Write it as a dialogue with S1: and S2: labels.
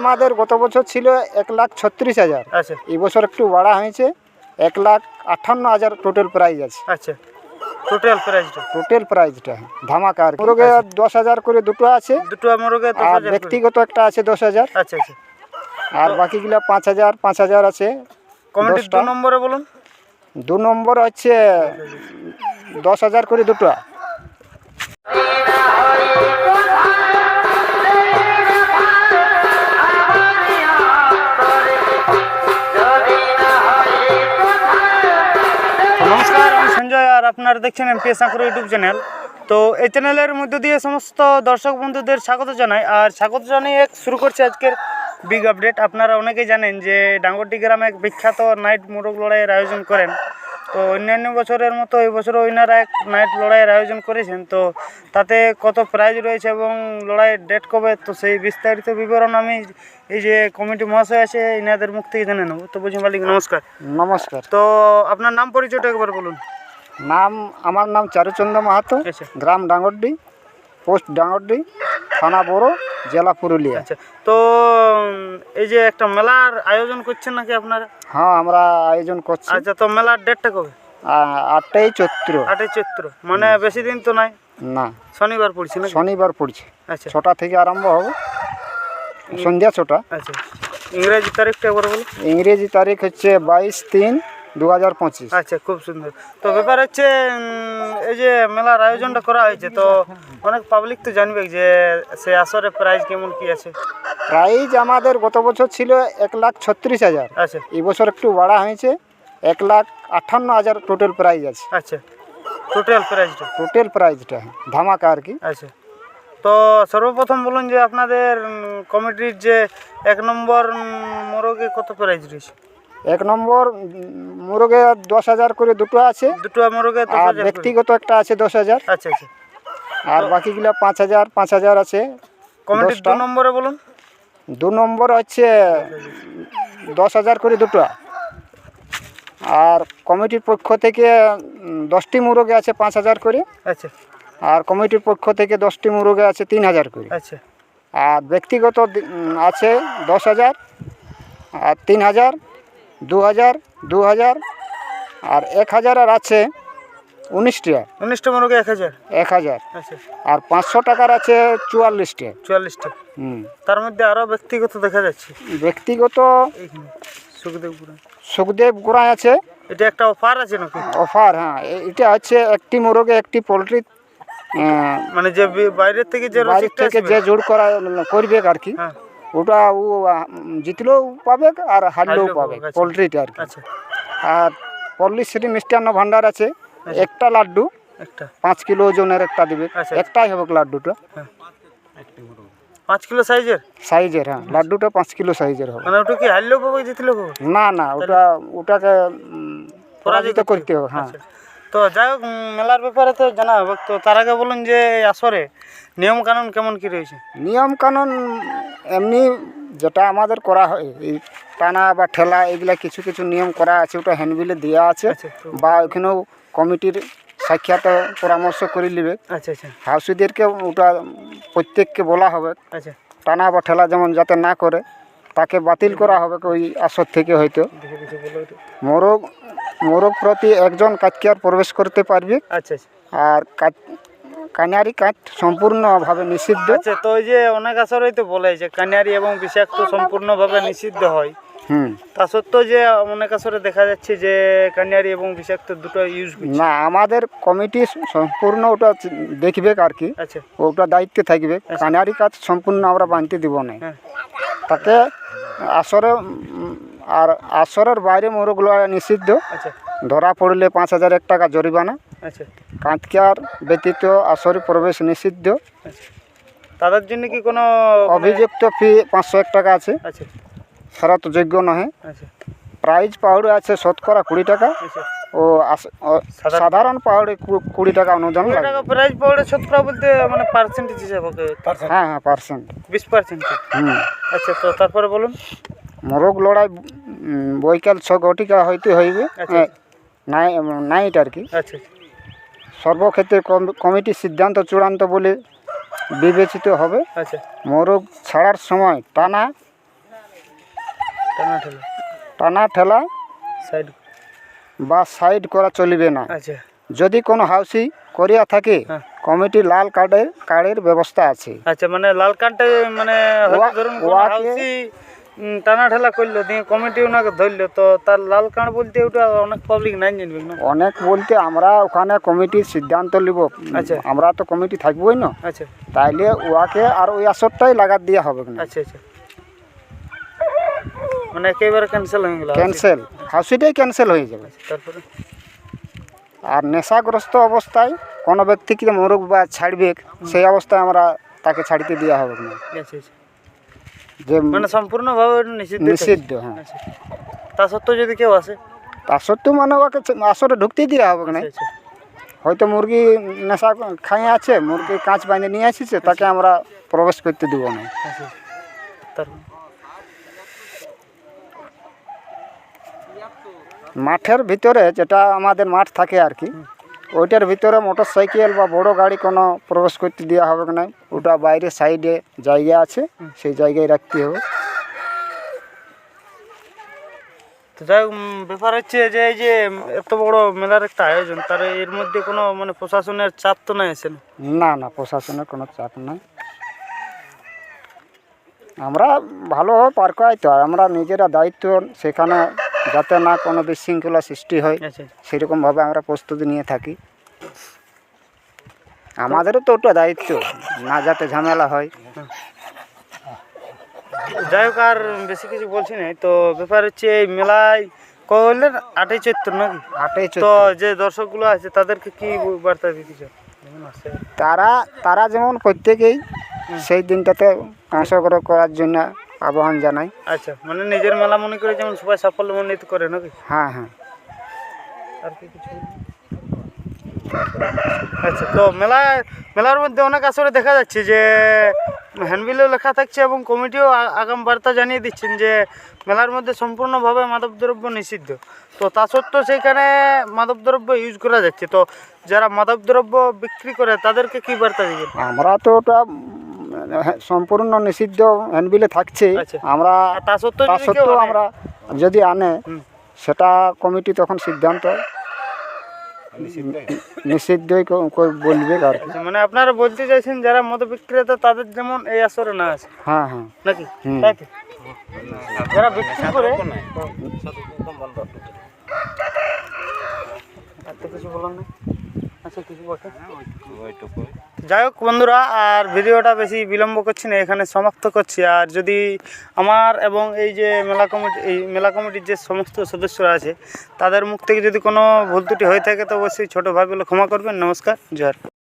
S1: আমাদের গত বছর ছিল এক লাখ ছত্রিশ হাজার।
S2: আচ্ছা।
S1: এই বছর একটু বাড়া হয়েছে এক লাখ আটান্ন হাজার টোটাল প্রাইজ আছে।
S2: আচ্ছা। টোটাল প্রাইসটা
S1: টোটাল প্রাইজটা ধামাকা আর মোরগে দশ হাজার করে দুটো আছে
S2: দুটো মোরগে
S1: আর ব্যক্তিগত একটা আছে দশ হাজার।
S2: আচ্ছা আচ্ছা।
S1: আর বাকিগুলো পাঁচ হাজার পাঁচ হাজার আছে
S2: কমিটির দু নম্বরে বলুন।
S1: দু নম্বর হচ্ছে দশ হাজার করে দুটো।
S2: আপনারা দেখছেন এমপি সাঁকুর ইউটিউব চ্যানেল। তো এই চ্যানেলের মধ্য দিয়ে সমস্ত দর্শক বন্ধুদের স্বাগত জানাই। আর স্বাগত জানিয়ে এক শুরু করছে আজকের বিগ আপডেট আপনারা অনেকেই জানেন যে ডাঙ্গরটি গ্রামে এক বিখ্যাত নাইট মোরগ লড়াইয়ের আয়োজন করেন। তো অন্যান্য বছরের মতো এই বছরও ওইনারা এক নাইট লড়াইয়ের আয়োজন করেছেন। তো তাতে কত প্রাইজ রয়েছে এবং লড়াইয়ের ডেট কবে? তো সেই বিস্তারিত বিবরণ আমি এই যে কমিটি মহাশয় আছে এনাদের মুখ থেকে জেনে নেব। তো বুঝি মালিক নমস্কার।
S1: নমস্কার।
S2: তো আপনার নাম পরিচয়টা একবার বলুন।
S1: নাম আমার নাম চারুচন্দ্র মাহাতো
S2: আচ্ছা।
S1: গ্রাম ডাঙ্গরডি পোস্ট ডাঙ্গরডি থানা বড় জেলা পুরুলিয়া।
S2: আচ্ছা তো এই যে একটা মেলার আয়োজন করছেন নাকি আপনারা?
S1: হ্যাঁ আমরা আয়োজন করছি।
S2: আচ্ছা তো মেলার ডেটটা কবে?
S1: আটটাই চৈত্র।
S2: আটই চৈত্র মানে বেশি দিন তো নাই?
S1: না।
S2: শনিবার পড়ছে না
S1: শনিবার পড়ছে।
S2: আচ্ছা।
S1: ছটা থেকে আরম্ভ হবে। সন্ধ্যা ছটা।
S2: আচ্ছা। ইংরেজি তারিখটা একবার বলো
S1: ইংরেজি তারিখ হচ্ছে বাইশ তিন দু হাজার পঁচিশ।
S2: আচ্ছা খুব সুন্দর। তো ব্যাপার হচ্ছে এই যে মেলার আয়োজনটা করা হয়েছে তো অনেক পাবলিক তো জানবে যে সে আসরে প্রাইস কেমন কি আছে।
S1: প্রাইজ আমাদের গত বছর ছিল এক লাখ ছত্রিশ হাজার।
S2: আচ্ছা।
S1: এই বছর একটু বাড়া হয়েছে এক লাখ আটান্ন হাজার টোটাল প্রাইজ আছে।
S2: আচ্ছা টোটাল প্রাইসটা
S1: টোটাল প্রাইজটা ধামাকা আর কি।
S2: আচ্ছা। তো সর্বপ্রথম বলুন যে আপনাদের কমিটির যে এক নম্বর মোরগে কত প্রাইজ রয়েছে?
S1: এক নম্বর মুরগে দশ হাজার করে দুটো আছে।
S2: দুটো মোরগে
S1: আর ব্যক্তিগত একটা আছে দশ হাজার।
S2: আচ্ছা আচ্ছা।
S1: আর বাকিগুলো পাঁচ হাজার পাঁচ হাজার আছে
S2: কমিটির দু নম্বরে বলুন।
S1: দু নম্বর হচ্ছে দশ হাজার করে দুটো। আর কমিটির পক্ষ থেকে দশটি মুরগে আছে পাঁচ হাজার করে।
S2: আচ্ছা।
S1: আর কমিটির পক্ষ থেকে দশটি মুরগে আছে তিন হাজার করে।
S2: আচ্ছা।
S1: আর ব্যক্তিগত আছে দশ হাজার আর তিন হাজার দু হাজার দু হাজার আর এক হাজার আর আছে উনিশটা
S2: উনিশটা মোরগে এক হাজার।
S1: এক হাজার।
S2: আচ্ছা।
S1: আর পাঁচশো টাকার আছে চুয়াল্লিশটা
S2: চুয়াল্লিশটা।
S1: হুম।
S2: তার মধ্যে আরও ব্যক্তিগত দেখা যাচ্ছে?
S1: ব্যক্তিগত সুখদেব গোড়ায়। আছে।
S2: এটা একটা অফার আছে নাকি?
S1: অফার হ্যাঁ। এটা হচ্ছে একটি মোরগে একটি পোলট্রি
S2: মানে যে বাইরের থেকে যে
S1: বাইরে
S2: রসিদটা
S1: থেকে যে জোর করা করবে আর কি।
S2: হ্যাঁ।
S1: ওটা ও জিতলেও পাবে আর হারলেও পাবে
S2: আচ্ছা।
S1: পোলট্রিটা আর কি।
S2: আচ্ছা।
S1: আর পল্লী সিটি মিষ্টান্ন ভান্ডার আছে একটা লাড্ডু পাঁচ কিলো ওজনের একটা দিবে
S2: আচ্ছা।
S1: একটাই হবে লাড্ডুটা।
S2: পাঁচ কিলো সাইজের?
S1: সাইজের হ্যাঁ লাড্ডুটা পাঁচ কিলো সাইজের হবে।
S2: মানে ওটা কি হারলেও পাবো জিতলেও
S1: না না ওটা ওটাকে পরাজিত করতে হবে হ্যাঁ।
S2: আচ্ছা। তো যাই হোক মেলার ব্যাপারে তো জানা হবে। তো তার আগে বলুন যে আসরে নিয়ম কানুন কেমন কি রয়েছে?
S1: নিয়ম কানুন এমনি যেটা আমাদের করা হয় এই টানা বা ঠেলা এগুলা কিছু কিছু নিয়ম করা আছে ওটা হ্যান্ডবিলে দেওয়া আছে
S2: আচ্ছা
S1: বা ওখানেও কমিটির সাক্ষাৎ পরামর্শ করে নেবে।
S2: আচ্ছা আচ্ছা।
S1: হাউসিদেরকে ওটা প্রত্যেককে বলা হবে।
S2: আচ্ছা।
S1: টানা বা ঠেলা যেমন যাতে না করে তাকে বাতিল করা হবে ওই আসর থেকে হয়তো।
S2: একটু।
S1: মোরগ প্রতি একজন কাজকিয়ার প্রবেশ করতে পারবে।
S2: আচ্ছা আচ্ছা।
S1: আর কানারি কাজ সম্পূর্ণভাবে নিষিদ্ধ।
S2: আচ্ছা তো ওই যে অনেক আসরেই তো বলে যে কানিয়ারি এবং বিষাক্ত সম্পূর্ণভাবে নিষিদ্ধ হয়।
S1: হুম।
S2: তা সত্ত্বেও যে অনেক আসরে দেখা যাচ্ছে যে কানিয়ারি এবং বিষাক্ত দুটো ইউজ
S1: না আমাদের কমিটি সম্পূর্ণ ওটা দেখবে আর কি।
S2: আচ্ছা।
S1: ওটা দায়িত্বে থাকবে। কানারি কাজ সম্পূর্ণ আমরা বানতে দিব না।
S2: হ্যাঁ।
S1: তাকে আসরে আর আসরের বাইরে মোরগুলো নিষিদ্ধ।
S2: আচ্ছা।
S1: ধরা পড়লে পাঁচ হাজার এক টাকা জরিমানা।
S2: আচ্ছা।
S1: কাঁচকার ব্যতীত আসরে প্রবেশ নিষিদ্ধ।
S2: আচ্ছা। তাদের জন্য কি কোনো
S1: অভিযুক্ত ফি পাঁচশো এক টাকা আছে।
S2: আচ্ছা।
S1: ফেরত যোগ্য নহে।
S2: আচ্ছা।
S1: প্রাইজ পাউডে আছে শতকরা কুড়ি টাকা। ও আস- ও
S2: সাধারণ-
S1: পাউডে কুড়ি টাকা অনুদান লাগে।
S2: টাকা প্রাইস পড়ে শতকরা বলতে মানে পার্সেন্টেজ হিসাবে
S1: হ্যাঁ হ্যাঁ পার্সেন্ট
S2: বিশ পার্সেন্ট
S1: হুম।
S2: আচ্ছা তো তারপরে বলুন।
S1: মোরগ লড়াই বৈকাল ছ ঘটিকা হইতে হইবে।
S2: আচ্ছা।
S1: নাই নাইট আর কি।
S2: আচ্ছা
S1: সর্বক্ষেত্রে কম- কমিটির সিদ্ধান্ত চূড়ান্ত বলে বিবেচিত হবে।
S2: আচ্ছা।
S1: মোরগ ছাড়ার সময় টানা
S2: টানা ঠেলা।
S1: বা সাইড করা চলিবে না।
S2: আচ্ছা।
S1: যদি কোনো হাউসি করিয়া থাকে
S2: হ্যাঁ।
S1: কমিটি লাল কার্ডের কার্ডের ব্যবস্থা আছে।
S2: আচ্ছা মানে লাল কার্ডটা মানে ধরুন হাউসি উম, টানা ঠেলা করল দিয়ে কমিটি ওনাকে ধরলো। তো তার লাল কার্ড বলতে ওটা অনেক পাবলিক নাই জানবে না?
S1: অনেক বলতে আমরা ওখানে কমিটির সিদ্ধান্ত নিব
S2: আচ্ছা।
S1: আমরা তো কমিটি থাকবোই না।
S2: আচ্ছা।
S1: তাইলে ওয়াকে আর ওই আসরটাই লাগাত দেওয়া হবে না।
S2: আচ্ছা আচ্ছা। মানে একেবারে ক্যান্সেল হয়ে গেল।
S1: ক্যান্সেল হাউসিটাই ক্যান্সেল হয়ে যাবে।
S2: তারপরে?
S1: আর নেশাগ্রস্ত অবস্থায় কোনো ব্যক্তিকে মরুক বা ছাড়বে সেই অবস্থায় আমরা তাকে ছাড়িতে দেওয়া হবে না।
S2: আচ্ছা আচ্ছা।
S1: যে
S2: মানে সম্পূর্ণভাবে নিষিদ্ধ
S1: নিষিদ্ধ হ্যাঁ।
S2: আচ্ছা। তা সত্ত্বেও যদি কেউ আসে?
S1: তার সত্ত্বেও মানে ওকে আসরে ঢুকতেই দেওয়া হবে না
S2: আচ্ছা আচ্ছা।
S1: হয়তো মুরগি নেশা খাইয়ে আছে মুরগি কাঁচ বাঁধে নিয়ে আসিছে তাকে আমরা প্রবেশ করতে দেবো না
S2: আচ্ছা আচ্ছা।
S1: মাঠের ভিতরে যেটা আমাদের মাঠ থাকে আর কি ওইটার ভিতরে মোটর সাইকেল বা বড় গাড়ি কোনো প্রবেশ করতে দেওয়া হবে না ওটা বাইরে সাইডে জায়গা আছে সেই জায়গায় রাখতে হবে।
S2: তো যাই ব্যাপার হচ্ছে যে এই যে এত বড় মেলার একটা আয়োজন তার এর মধ্যে কোনো মানে প্রশাসনের চাপ তো নাই আছে না?
S1: না না প্রশাসনের কোনো চাপ নাই। আমরা ভালোভাবে পার করাই তো। আর আমরা নিজেরা দায়িত্ব সেখানে যাতে না কোনো বিশৃঙ্খলা সৃষ্টি হয়
S2: আচ্ছা।
S1: সেরকমভাবে আমরা প্রস্তুতি নিয়ে থাকি। আমাদেরও তো ওটা দায়িত্ব না যাতে ঝামেলা হয়।
S2: যাই হোক আর বেশি কিছু বলছি না। তো ব্যাপার হচ্ছে এই মেলায় কহলেন আটই চৈত্র নাকি?
S1: আটই
S2: তো
S1: চৈত্র।
S2: যে দর্শকগুলো আছে তাদেরকে কি বার্তা দিতে চাও?
S1: তারা তারা যেমন প্রত্যেকেই সেই দিনটাতে অংশগ্রহণ করার জন্য আহ্বান জানাই।
S2: আচ্ছা মানে নিজের মেলা মনে করে যেমন সবাই সাফল্য মণ্ডিত করে নাকি?
S1: হ্যাঁ হ্যাঁ।
S2: আর কি কিছু? আচ্ছা তো মেলা মেলার মধ্যে অনেক আসরে দেখা যাচ্ছে যে হ্যান্ডবিলেও লেখা থাকছে এবং কমিটিও আগাম বার্তা জানিয়ে দিচ্ছেন যে মেলার মধ্যে সম্পূর্ণভাবে মাদকদ্রব্য নিষিদ্ধ। তো তা সত্ত্বেও সেইখানে মাদকদ্রব্য ইউজ করা যাচ্ছে। তো যারা মাদকদ্রব্য বিক্রি করে তাদেরকে কি বার্তা দিবেন?
S1: আমরা তো ওটা সম্পূর্ণ নিষিদ্ধ হ্যান্ডবিলে থাকছে।
S2: আচ্ছা।
S1: আমরা
S2: তা সত্ত্বেও যদি আনে-
S1: আমরা যদি আনে সেটা কমিটি তখন সিদ্ধান্ত নিষিদ্ধই। বলবে আর কি।
S2: আচ্ছা, মানে আপনারা বলতে চাইছেন যারা মদ বিক্রেতা তাদের যেমন এই আসরে না আছে?
S1: হ্যাঁ হ্যাঁ।
S2: নাকি? যারা বিক্রি করে কিছু বলার বলতে যাই হোক বন্ধুরা আর ভিডিওটা বেশি বিলম্ব করছি না এখানে সমাপ্ত করছি। আর যদি আমার এবং এই যে মেলা কমিটি এই মেলা কমিটির যে সমস্ত সদস্যরা আছে তাদের মুখ থেকে যদি কোনো ভুল ত্রুটি হয়ে থাকে তো অবশ্যই ছোটো ভাই ক্ষমা করবেন। নমস্কার জয়।